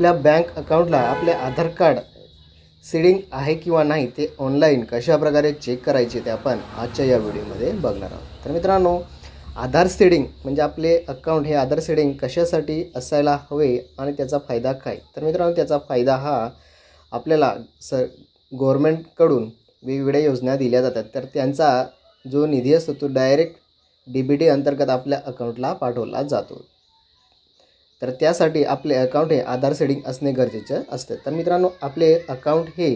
आपल्या बँक अकाउंटला आपले आधार कार्ड सीडिंग आहे किंवा नाही ते ऑनलाईन कशा प्रकारे चेक करायचे ते आपण आजच्या या व्हिडिओमध्ये बघणार आहोत. तर मित्रांनो आधार सीडिंग म्हणजे आपले अकाउंट हे आधार सीडिंग कशासाठी असायला हवे आणि त्याचा फायदा काय? तर मित्रांनो त्याचा फायदा हा आपल्याला स गव्हर्मेंटकडून वेगवेगळ्या योजना दिल्या जातात. तर त्यांचा जो निधी असतो तो डायरेक्ट डी बी टी अंतर्गत आपल्या अकाउंटला पाठवला जातो. तर त्यासाठी आपले अकाउंट हे आधार सेडिंग असणे गरजेचं असतं. तर मित्रांनो आपले अकाउंट हे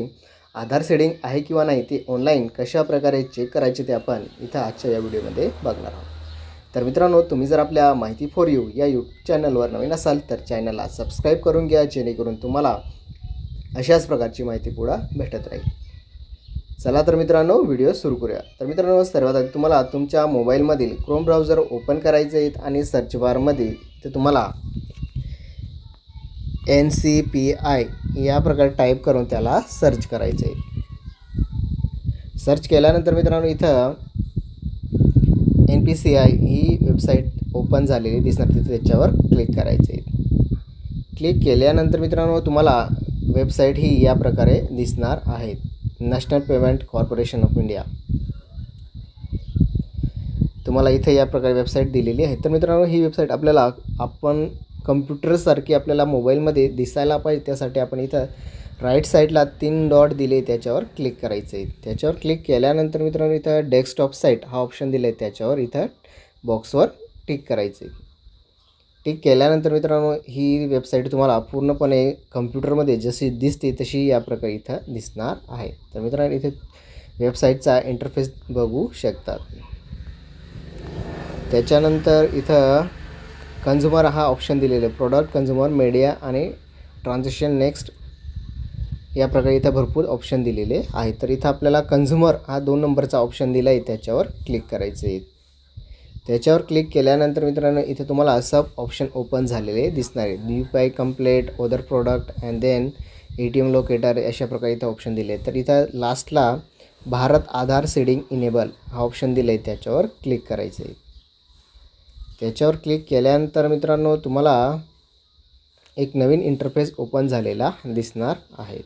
आधार सेडिंग आहे किंवा नाही ते ऑनलाईन कशा प्रकारे चेक करायचे ते आपण इथं आजच्या या व्हिडिओमध्ये बघणार आहोत. तर मित्रांनो तुम्ही जर आपल्या माहिती फॉर यू या यूट्यूब चॅनलवर नवीन असाल तर चॅनलला सबस्क्राईब करून घ्या जेणेकरून तुम्हाला अशाच प्रकारची माहिती पुढं भेटत राहील. चला तर मित्रांनो व्हिडिओ सुरू करूया. तर मित्रांनो सर्वात आधी तुम्हाला तुमच्या मोबाईलमधील क्रोम ब्राउझर ओपन करायचे आहेत आणि सर्च बारमध्ये ते तुम्हाला एन सी पी आय या प्रकारे टाईप करून त्याला सर्च करायचं आहे सर्च केल्यानंतर मित्रांनो इथं एन पी सी आय ही वेबसाईट ओपन झालेली दिसणार. तिथे त्याच्यावर क्लिक करायचं आहे क्लिक केल्यानंतर मित्रांनो तुम्हाला वेबसाईट ही या प्रकारे दिसणार आहेत national payment corporation of India तुम्हाला इथे या प्रकारे वेबसाईट दिलेली आहे. तर मित्रांनो ही वेबसाईट आपल्याला आपण कम्प्युटरसारखी आपल्याला मोबाईलमध्ये दिसायला पाहिजे त्यासाठी आपण इथं राईट साईडला तीन डॉट दिले त्याच्यावर क्लिक करायचं आहे त्याच्यावर क्लिक केल्यानंतर मित्रांनो इथं डेस्कटॉप साईट हा ऑप्शन दिला आहे त्याच्यावर इथं बॉक्सवर टिक करायचं आहे टिक केल्यानंतर मित्रांनो ही वेबसाईट तुम्हाला पूर्णपणे कम्प्युटरमध्ये जशी दिसते तशी या प्रकारे इथं दिसणार आहे. तर मित्रांनो इथे वेबसाईटचा इंटरफेस बघू शकतात. त्याच्यानंतर इथं कन्झ्युमर हा ऑप्शन दिलेला आहे प्रॉडक्ट कन्झ्युमर मीडिया आणि ट्रान्झॅक्शन नेक्स्ट या प्रकारे इथं भरपूर ऑप्शन दिलेले आहे तर इथं आपल्याला कन्झ्युमर हा दोन नंबरचा ऑप्शन दिला आहे त्याच्यावर क्लिक करायचं आहे त्याच्यावर क्लिक केल्यानंतर मित्रांनो इथे तुम्हाला असं ऑप्शन ओपन झालेले दिसणार आहे U P I complaint other product and then A T M locator अशा प्रकारे इथं ऑप्शन दिले तर इथं लास्टला भारत आधार सीडिंग इनेबल हा ऑप्शन दिला आहे त्याच्यावर क्लिक करायचं आहे त्याच्यावर क्लिक केल्यानंतर मित्रांनो तुम्हाला एक नवीन इंटरफेस ओपन झालेला दिसणार आहे.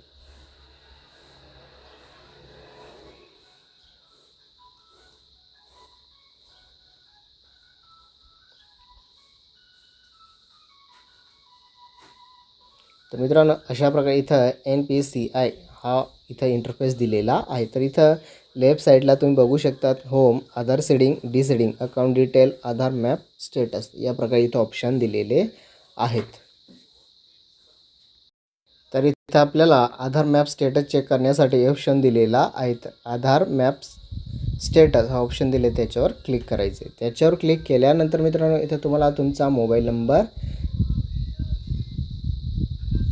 तर मित्रांनो अशा प्रकारे इथं एन पी सी आय हा इथं इंटरफेस दिलेला आहे. तर इथं लेफ्ट साईडला तुम्ही बघू शकतात home Aadhaar seeding deseeding account detail Aadhaar map status या प्रकारे इथं ऑप्शन दिलेले आहेत. तर इथं आपल्याला आधार मॅप स्टेटस चेक करण्यासाठी ऑप्शन दिलेला आहे आधार मॅप स्टेटस हा ऑप्शन दिले त्याच्यावर क्लिक करायचे. त्याच्यावर क्लिक केल्यानंतर मित्रांनो इथं तुम्हाला तुमचा मोबाईल नंबर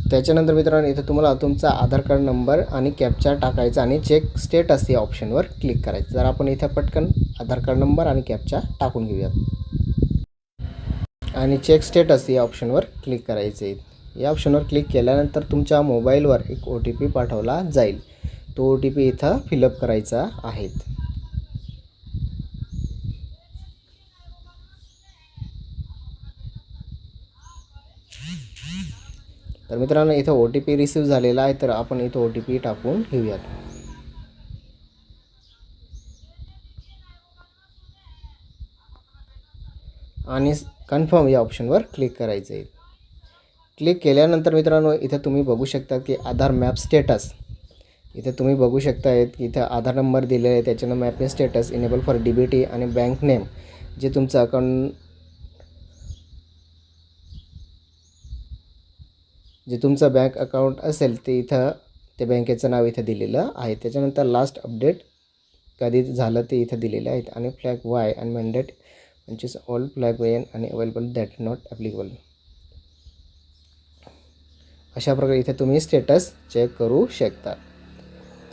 त्याच्यानंतर मित्रांनो इथं तुम्हाला तुमचा आधार कार्ड नंबर आणि कॅप्चा टाकायचा आणि चेक स्टेटस या ऑप्शनवर क्लिक करायचं. जर आपण इथं पटकन आधार कार्ड नंबर आणि कॅपचा टाकून घेऊयात. आणि चेक स्टेटस या ऑप्शनवर क्लिक करायचे या ऑप्शनवर क्लिक केल्यानंतर तुमच्या मोबाईलवर एक ओ टी पी पाठवला जाईल. तो ओ टी पी इथं फिलअप करायचा आहे. तर मित्रांनो इथं ओ टी पी रिसीव झालेला आहे तर आपण इथं ओ टी पी टाकून घेऊयात. आणि कन्फर्म या ऑप्शनवर क्लिक करायचं आहे. क्लिक केल्यानंतर मित्रांनो इथं तुम्ही बघू शकता की आधार मॅप स्टेटस इथे तुम्ही बघू शकता की इथं आधार नंबर दिलेला आहे त्याच्यानं mapping status enable for D B T आणि बँक नेम जे तुमचं अकाउंट जे तुमचं बँक अकाउंट असेल ते इथं त्या बँकेचं नाव इथं दिलेलं आहे. त्याच्यानंतर लास्ट अपडेट कधी झालं ते इथं दिलेलं आहे आणि फ्लॅग वाय आणि मॅन्डेट म्हणजेच ऑल फ्लॅग वेन आणि अवेलेबल दॅट नॉट ॲप्लिकेबल अशा प्रकारे इथे तुम्ही स्टेटस चेक करू शकता.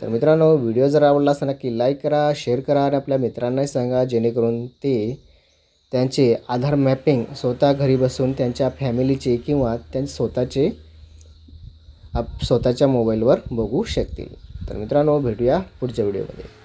तर मित्रांनो व्हिडिओ जर आवडला असता नक्की लाईक करा शेअर करा आणि आपल्या मित्रांनाही सांगा जेणेकरून ते त्यांचे आधार मॅपिंग स्वतः घरी बसून त्यांच्या फॅमिलीचे किंवा त्यांचे स्वतःचे आप स्वतःच्या मोबाईलवर बघू शकतील. तर मित्रांनो भेटूया पुढच्या व्हिडिओमध्ये.